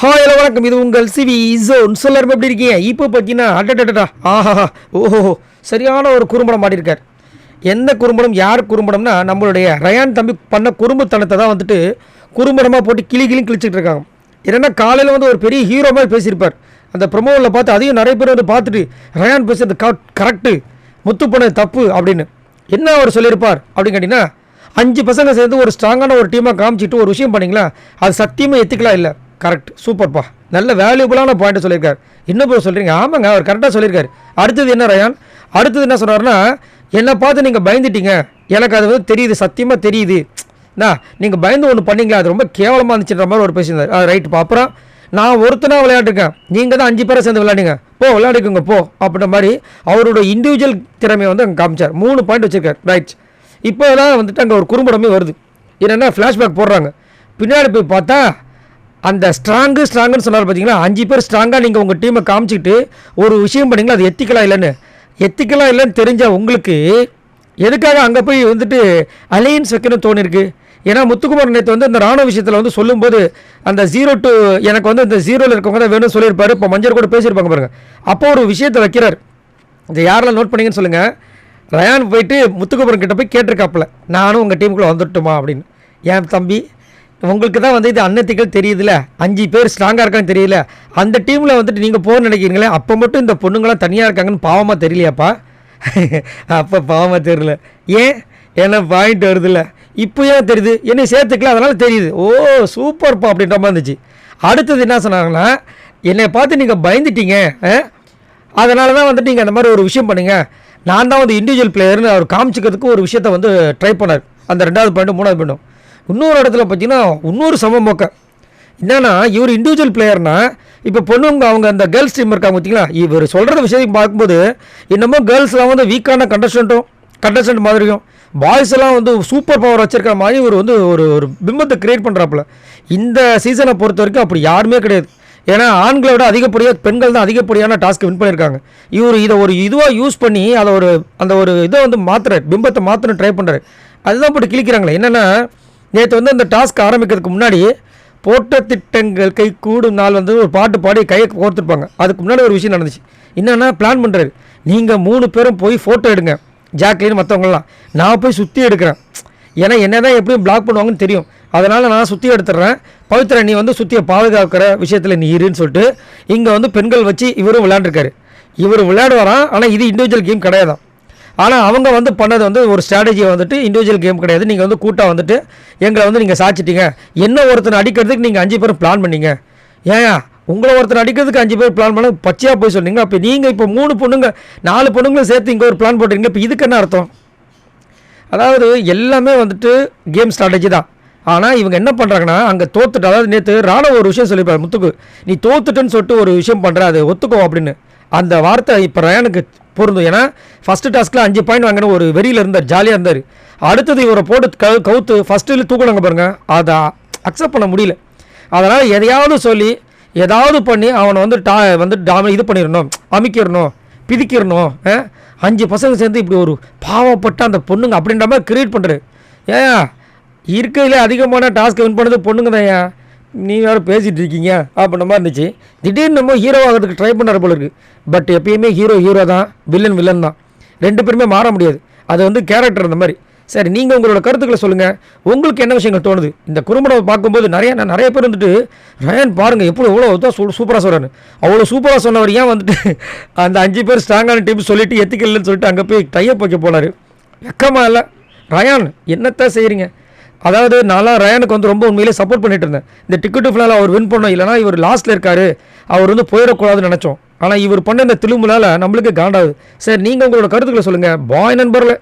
Hi hello வணக்கம். இது உங்கள் சிவி ஜோன். சொல்லாரும் எப்படி இருக்கீங்க? இப்போ பார்த்தீங்கன்னா அட்டடா ஆஹா ஓஹோ சரியான ஒரு குறும்படம் மாட்டியிருக்கார் எந்த குறும்படம் யார் குறும்படம்னா நம்மளுடைய ரயான் தம்பி பண்ண குறும்புத்தனத்தை தான் வந்துட்டு குறும்படமாக போட்டு கிளி கிளி கிழிச்சிட்டு இருக்காங்க. ஏன்னா காலையில் வந்து ஒரு பெரிய ஹீரோ மாதிரி பேசியிருப்பார். அந்த ப்ரொமோவில் பார்த்து அதையும் நிறைய பேர் வந்து பார்த்துட்டு ரயான் பேசுறது கரெக்டு முத்து பண்ணது தப்பு அப்படின்னு. என்ன அவர் சொல்லியிருப்பார் அப்படின்னு கேட்டிங்கன்னா அஞ்சு பசங்க சேர்ந்து ஒரு ஸ்ட்ராங்கான ஒரு டீமாக காமிச்சிட்டு ஒரு விஷயம் பண்ணீங்களா? அது சத்தியமாக எத்துக்கலாம் இல்லை. கரெக்ட் சூப்பர்ப்பா நல்ல வேல்யூபுளான பாயிண்ட் சொல்லியிருக்காரு. இன்னும் போய் சொல்கிறீங்க ஆமாங்க அவர் கரெக்டாக சொல்லியிருக்காரு. அடுத்தது என்ன ரயான் அடுத்தது என்ன சொன்னார்னா என்னை பார்த்து நீங்கள் பயந்துட்டீங்க. எனக்கு அது வந்து தெரியுது சத்தியமாக தெரியுது. என்ன நீங்கள் பயந்து ஒன்று பண்ணீங்களா அது ரொம்ப கேவலமாக இருந்துச்சுன்ற மாதிரி ஒரு பேசியிருந்தார் அது ரைட்டுப்பா அப்புறம் நான் ஒருத்தனாக விளையாட்டுருக்கேன் நீங்கள் தான் அஞ்சு பேரை சேர்ந்து விளையாடுங்க. போ விளையாடுக்குங்க போ அப்படின்ற மாதிரி அவரோட இண்டிவிஜுவல் திறமையை வந்து அங்கே காமிச்சார். மூணு பாயிண்ட் வச்சுருக்கார். ரைட் இப்போ தான் வந்துட்டு அங்கே ஒரு குறும்படமே வருது. என்னென்னா ஃப்ளாஷ்பேக் போடுறாங்க. பின்னாடி போய் பார்த்தா அந்த ஸ்ட்ராங்கு ஸ்ட்ராங்குன்னு சொன்னார் பார்த்தீங்களா அஞ்சு பேர் ஸ்ட்ராங்காக நீங்கள் உங்கள் டீமை காமிச்சிக்கிட்டு ஒரு விஷயம் பண்ணீங்களா? அது எத்திக்கலாம் இல்லைன்னு. எத்திக்கலாம் இல்லைன்னு தெரிஞ்சால் உங்களுக்கு எதுக்காக அங்கே போய் வந்துட்டு அலையன்ஸ் வைக்கணும்னு தோணிருக்கு? ஏன்னா முத்துக்குமார் நேற்று வந்து இந்த ராணுவ விஷயத்தில் வந்து சொல்லும்போது அந்த ஜீரோ டு எனக்கு வந்து இந்த ஜீரோவில் இருக்கவங்க தான் வேணும்னு சொல்லியிருப்பாரு. இப்போ மஞ்சள் கூட பேசியிருப்பாங்க பாருங்கள் அப்போ ஒரு விஷயத்தை வைக்கிறார். இந்த யாரெல்லாம் நோட் பண்ணீங்கன்னு சொல்லுங்கள் ரயான் போயிட்டு முத்துக்குமரன் கிட்ட போய் கேட்டிருக்காப்புல. நானும் உங்கள் டீமுக்குள்ளே வந்துட்டுமா அப்படின்னு. ஏன் தம்பி? உங்களுக்கு தான் வந்து இது அன்னத்திகள் தெரியுதுல? அஞ்சு பேர் ஸ்ட்ராங்காக இருக்கான்னு தெரியல. அந்த டீமில் வந்துட்டு நீங்கள் போக நினைக்கிறீங்களே அப்போ மட்டும் இந்த பொண்ணுங்களாம் தனியாக இருக்காங்கன்னு பாவமாக தெரியலையாப்பா? அப்போ பாவமாக தெரியல. ஏன்? ஏன்னா பாயிண்ட் வருதுல்ல. இப்போ ஏன் தெரியுது? என்னை சேர்த்துக்கல அதனால் தெரியுது. ஓ சூப்பர்ப்பா அப்படின்ற மாதிரி இருந்துச்சு. அடுத்தது என்ன சொன்னாங்கன்னா என்னை பார்த்து நீங்கள் பயந்துட்டீங்க அதனால தான் வந்துட்டு நீங்கள் அந்த மாதிரி ஒரு விஷயம் பண்ணுங்கள் நான் தான் வந்து இண்டிவிஜுவல் பிளேயர்னு அவர் காமிச்சிக்கிறதுக்கு ஒரு விஷயத்த வந்து ட்ரை பண்ணார். அந்த ரெண்டாவது பாயிண்ட்டும் மூணாவது பாயிண்ட்டும் இன்னொரு இடத்துல பார்த்தீங்கன்னா இன்னொரு சமமோக்க என்னன்னா இவர் இண்டிவிஜுவல் பிளேயர்னா இப்போ பொண்ணுங்க அவங்க அந்த கேர்ள்ஸ் டீம் இருக்காங்க பார்த்தீங்களா? இவர் சொல்கிற விஷயத்தையும் பார்க்கும்போது இன்னமும் கேர்ள்ஸ்லாம் வந்து வீக்கான கண்டஸ்டண்ட்டும் கண்டஸ்டன்ட் மாதிரியும் பாய்ஸ் எல்லாம் வந்து சூப்பர் பவர் வச்சிருக்கிற மாதிரி இவர் வந்து ஒரு ஒரு பிம்பத்தை கிரியேட் பண்ணுறாப்புல இந்த சீசனை பொறுத்த வரைக்கும் அப்படி யாருமே கிடையாது. ஏன்னா ஆண்களை விட அதிகப்படியாக பெண்கள் தான் அதிகப்படியான டாஸ்க் வின் பண்ணியிருக்காங்க. இவர் இதை ஒரு இதுவாக யூஸ் பண்ணி அதை ஒரு அந்த ஒரு இதை வந்து மாற்றுற பிம்பத்தை மாற்றணும் ட்ரை பண்ணுறாரு அதுதான் போட்டு கிழிக்கிறாங்களே. என்னென்னா நேற்று வந்து அந்த டாஸ்க் ஆரம்பிக்கிறதுக்கு முன்னாடி போட்ட திட்டங்கள் கை கூடும் நாள் வந்து ஒரு பாட்டு பாடி கையை கோர்த்துருப்பாங்க. அதுக்கு முன்னாடி ஒரு விஷயம் நடந்துச்சு. என்னென்னா பிளான் பண்ணுறாரு நீங்கள் மூணு பேரும் போய் ஃபோட்டோ எடுங்க. ஜாக்லின் மற்றவங்களாம் நான் போய் சுற்றி எடுக்கிறேன். ஏன்னா என்ன தான் எப்படியும் பிளாக் பண்ணுவாங்கன்னு தெரியும். அதனால் நான் சுற்றி எடுத்துடுறேன். பவித்ரா நீ வந்து சுற்றியை பாதுகாக்கிற விஷயத்தில் நீ இருன்னு சொல்லிட்டு இங்கே வந்து பெண்கள் வச்சு இவரும் விளையாண்டுருக்காரு. இவர் விளையாடுவாராம். ஆனால் இது இண்டிவிஜுவல் கேம் கிடையாதான் ஆனால் அவங்க வந்து பண்ணது வந்து ஒரு ஸ்ட்ராட்டஜி வந்துட்டு இண்டிவிஜுவல் கேம் கிடையாது. நீங்கள் வந்து கூட்டாக வந்துட்டு எங்களை வந்து நீங்கள் சாச்சிட்டீங்க என்ன ஒருத்தனை அடிக்கிறதுக்கு நீங்கள் அஞ்சு பேரும் பிளான் பண்ணீங்க? ஏன் உங்களை ஒருத்தர் அடிக்கிறதுக்கு அஞ்சு பேர் பிளான் பண்ண பச்சையாக போய் சொன்னீங்க. அப்போ நீங்கள் இப்போ மூணு பொண்ணுங்க நாலு பொண்ணுங்களும் சேர்த்து இங்கே ஒரு பிளான் போட்டுறீங்க இப்போ இதுக்கு என்ன அர்த்தம்? அதாவது எல்லாமே வந்துட்டு கேம் ஸ்ட்ராட்டஜி தான். ஆனால் இவங்க என்ன பண்ணுறாங்கன்னா அங்கே தோத்துட்டு அதாவது நேற்று ராணுவ ஒரு விஷயம் சொல்லியிருப்பாரு முத்துக்கு. நீ தோத்துட்டுன்னு சொல்லிட்டு ஒரு விஷயம் பண்ணுற அது ஒத்துக்கோ அப்படின்னு. அந்த வார்த்தை இப்போ ரயானுக்கு பொருந்தும். ஏன்னா ஃபஸ்ட்டு டாஸ்க்கில் அஞ்சு பாயிண்ட் வாங்கின ஒரு வெறியில் இருந்தார் ஜாலியாக இருந்தார். அடுத்தது இவரை போட்டு க கவுத்து ஃபஸ்ட்டில் தூக்கணுங்க பாருங்கள் அதை அக்செப்ட் பண்ண முடியல. அதனால் எதையாவது சொல்லி ஏதாவது பண்ணி அவனை வந்து டா வந்து டாம இது பண்ணிடணும் அமைக்கிடணும் பிதிக்கிடணும் அஞ்சு பசங்க சேர்ந்து இப்படி ஒரு பாவப்பட்ட அந்த பொண்ணுங்க அப்படின்ற மாதிரி கிரியேட் பண்ணுறது ஏன்? இருக்கிறதுல அதிகமான டாஸ்க் வின் பண்ணது பொண்ணுங்க தான் ஏன்? நீ வேறு பேசிகிட்டு இருக்கீங்க அப்படின்ற மாதிரி இருந்துச்சு. திடீர்னு நம்ம ஹீரோ ஆகிறதுக்கு ட்ரை பண்ணுற போல இருக்குது பட் எப்பயுமே ஹீரோ ஹீரோ தான். வில்லன் வில்லன் தான். ரெண்டு பேருமே மாற முடியாது. அது வந்து கேரக்டர் அந்த மாதிரி. சரி நீங்கள் உங்களோட கருத்துக்களை சொல்லுங்கள் உங்களுக்கு என்ன விஷயங்கள் தோணுது? இந்த குறும்படம் பார்க்கும்போது நிறைய நான் நிறைய பேர் வந்துட்டு ரயன் பாருங்கள் எப்படி எவ்வளோ தான் சூ சூப்பராக சொல்கிறாரு அவ்வளோ சூப்பராக சொன்னவர் ஏன் வந்துட்டு அந்த அஞ்சு பேர் ஸ்ட்ராங்கான டீம் சொல்லிட்டு எத்திக்கலன்னு சொல்லிட்டு அங்கே போய் டையப் வைக்க போனார். வெக்கமாக இல்லை. ரயான் என்னத்தான் செய்கிறீங்க அதாவது நான்லாம் ரயானுக்கு வந்து ரொம்ப உண்மையிலே சப்போர்ட் பண்ணிட்டு இருந்தேன். இந்த டிக்கெட்டு ஃபுல்லால் அவர் வின் பண்ணோம். இல்லைனா இவர் லாஸ்ட்டில் இருக்கார். அவர் வந்து போயிடக்கூடாதுன்னு நினச்சோம். ஆனால் இவர் பண்ண இந்த திரும்பலால் நம்மளுக்கு காண்டாது சரி நீங்கள் உங்களோட கருத்துக்களை சொல்லுங்கள் பாய் நண்பர்களை.